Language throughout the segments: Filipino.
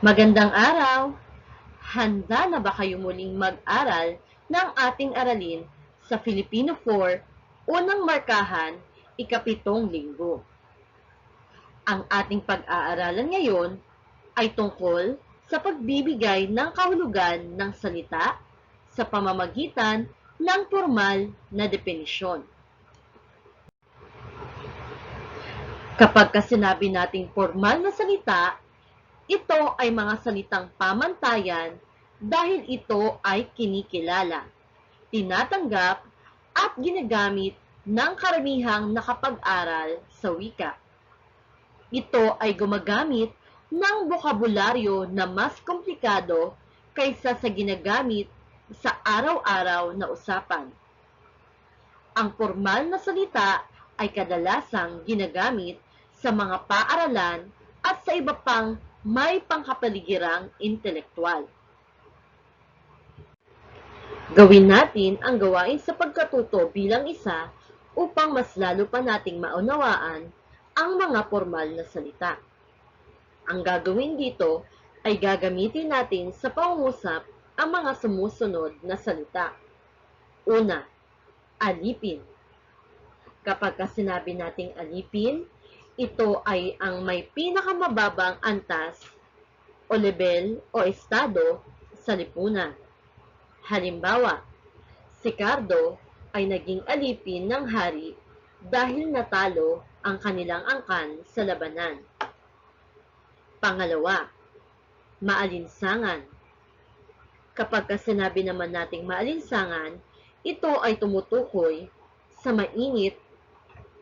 Magandang araw! Handa na ba kayo muling mag-aral ng ating aralin sa Filipino 4, unang markahan, ikapitong linggo? Ang ating pag-aaralan ngayon ay tungkol sa pagbibigay ng kahulugan ng salita sa pamamagitan ng formal na definisyon. Kapag ka sinabi nating formal na salita, ito ay mga salitang pamantayan dahil ito ay kinikilala, tinatanggap at ginagamit ng karamihang nakapag-aral sa wika. Ito ay gumagamit ng bokabularyo na mas komplikado kaysa sa ginagamit sa araw-araw na usapan. Ang formal na salita ay kadalasang ginagamit sa mga paaralan at sa iba pang may pangkapaligirang intelektual. Gawin natin ang gawain sa pagkatuto bilang isa upang mas lalo pa nating maunawaan ang mga formal na salita. Ang gagawin dito ay gagamitin natin sa pangungusap ang mga sumusunod na salita. Una, alipin. Kapag ka sinabi nating alipin, ito ay ang may pinakamababang antas o level o estado sa lipunan. Halimbawa, si Cardo ay naging alipin ng hari dahil natalo ang kanilang angkan sa labanan. Pangalawa, maalinsangan. Kapag sinabi naman nating maalinsangan, ito ay tumutukoy sa mainit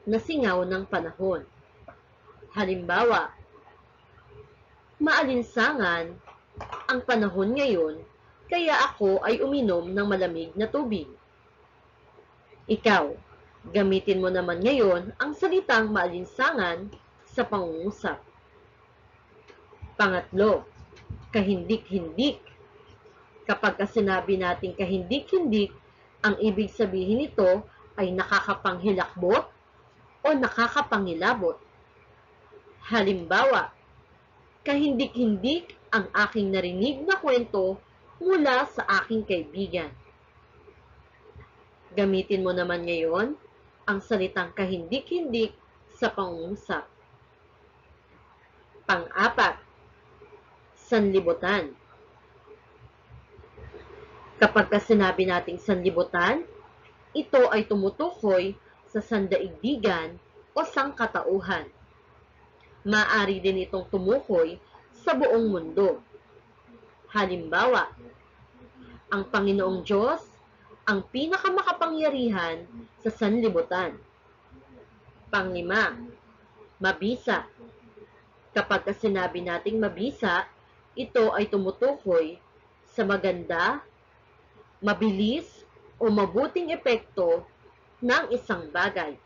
na singaw ng panahon. Halimbawa, maalinsangan ang panahon ngayon kaya ako ay uminom ng malamig na tubig. Ikaw, gamitin mo naman ngayon ang salitang maalinsangan sa pangungusap. Pangatlo, kahindik-hindik. Kapag sinabi natin kahindik-hindik, ang ibig sabihin nito ay nakakapanghilakbot o nakakapangilabot. Halimbawa, kahindik-hindik ang aking narinig na kwento mula sa aking kaibigan. Gamitin mo naman ngayon ang salitang kahindik-hindik sa pangungusap. Pang-apat, sanlibutan. Kapag ka sinabi nating sanlibutan, ito ay tumutukoy sa sandaigdigan o sangkatauhan maaari din itong tumukoy sa buong mundo. Halimbawa, ang Panginoong Diyos ang pinakamakapangyarihan sa sanlibutan. Panglima, mabisa. Kapag sinabi nating mabisa, ito ay tumutukoy sa maganda, mabilis, o mabuting epekto ng isang bagay.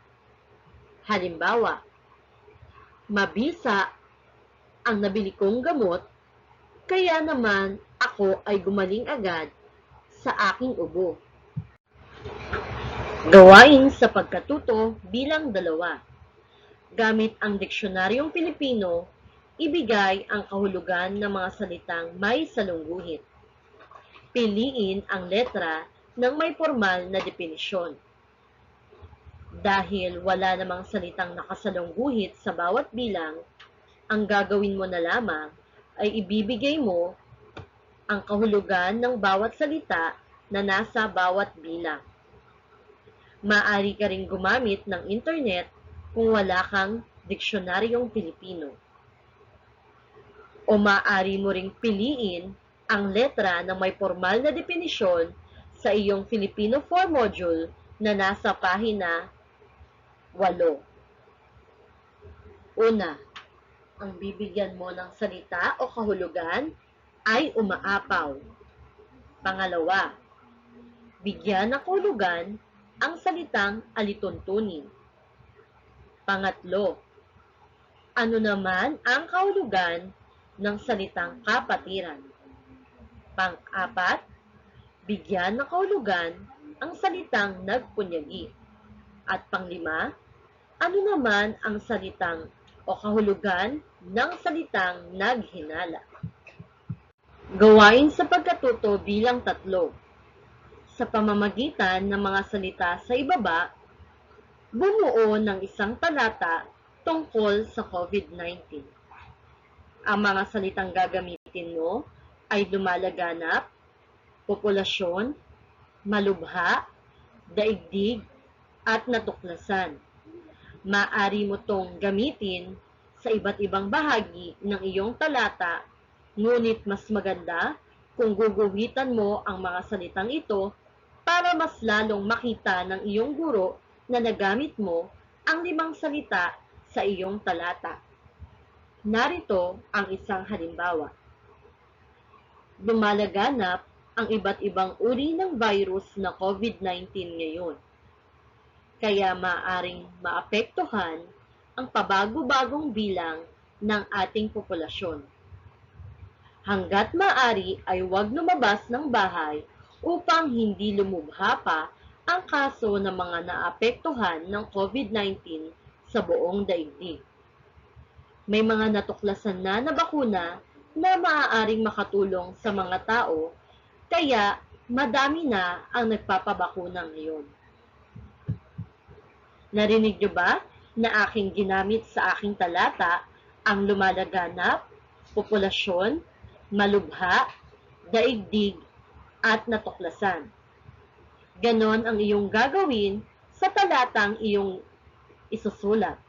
Halimbawa, mabisa ang nabili kong gamot, kaya naman ako ay gumaling agad sa aking ubo. Gawain sa pagkatuto bilang dalawa. Gamit ang diksionaryong Pilipino, ibigay ang kahulugan ng mga salitang may salungguhit. Piliin ang letra ng may formal na definisyon. Dahil wala namang salitang nakasalungguhit sa bawat bilang, ang gagawin mo na lamang ay ibibigay mo ang kahulugan ng bawat salita na nasa bawat bilang. Maari ka rin gumamit ng internet kung wala kang diksionaryong Pilipino. O maaari mo ring piliin ang letra ng may formal na definisyon sa iyong Filipino 4 module na nasa pahina Walo. Una, ang bibigyan mo ng salita o kahulugan ay umaapaw. Pangalawa, bigyan ng kahulugan ang salitang alituntunin. Pangatlo, ano naman ang kahulugan ng salitang kapatiran? Pang-apat, bigyan ng kahulugan ang salitang nagpunyagi. At panglima, ano naman ang salitang o kahulugan ng salitang naghinala? Gawain sa pagkatuto bilang tatlo. Sa pamamagitan ng mga salita sa ibaba, bumuo ng isang talata tungkol sa COVID-19. Ang mga salitang gagamitin mo ay lumalaganap, populasyon, malubha, daigdig, at natuklasan. Maari mo tong gamitin sa iba't ibang bahagi ng iyong talata, ngunit mas maganda kung guguhitan mo ang mga salitang ito para mas lalong makita ng iyong guro na nagamit mo ang limang salita sa iyong talata. Narito ang isang halimbawa. Lumalaganap ang iba't ibang uri ng virus na COVID-19 ngayon. Kaya maaring maapektuhan ang pabago-bagong bilang ng ating populasyon. Hanggat maari ay huwag lumabas ng bahay upang hindi lumubha pa ang kaso ng mga naapektuhan ng COVID-19 sa buong daigdig. May mga natuklasan na na bakuna na maaaring makatulong sa mga tao, kaya madami na ang nagpapabakuna ngayon. Narinig niyo ba na aking ginamit sa aking talata ang lumalaganap, populasyon, malubha, daigdig, at natuklasan. Ganon ang iyong gagawin sa talatang iyong isusulat.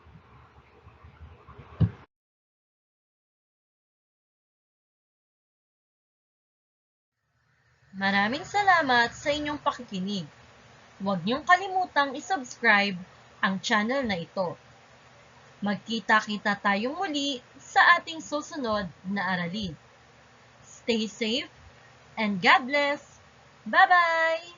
Maraming salamat sa inyong pakikinig. Huwag niyong kalimutang isubscribe ang channel na ito. Magkita-kita tayong muli sa ating susunod na aralin. Stay safe and God bless! Bye-bye!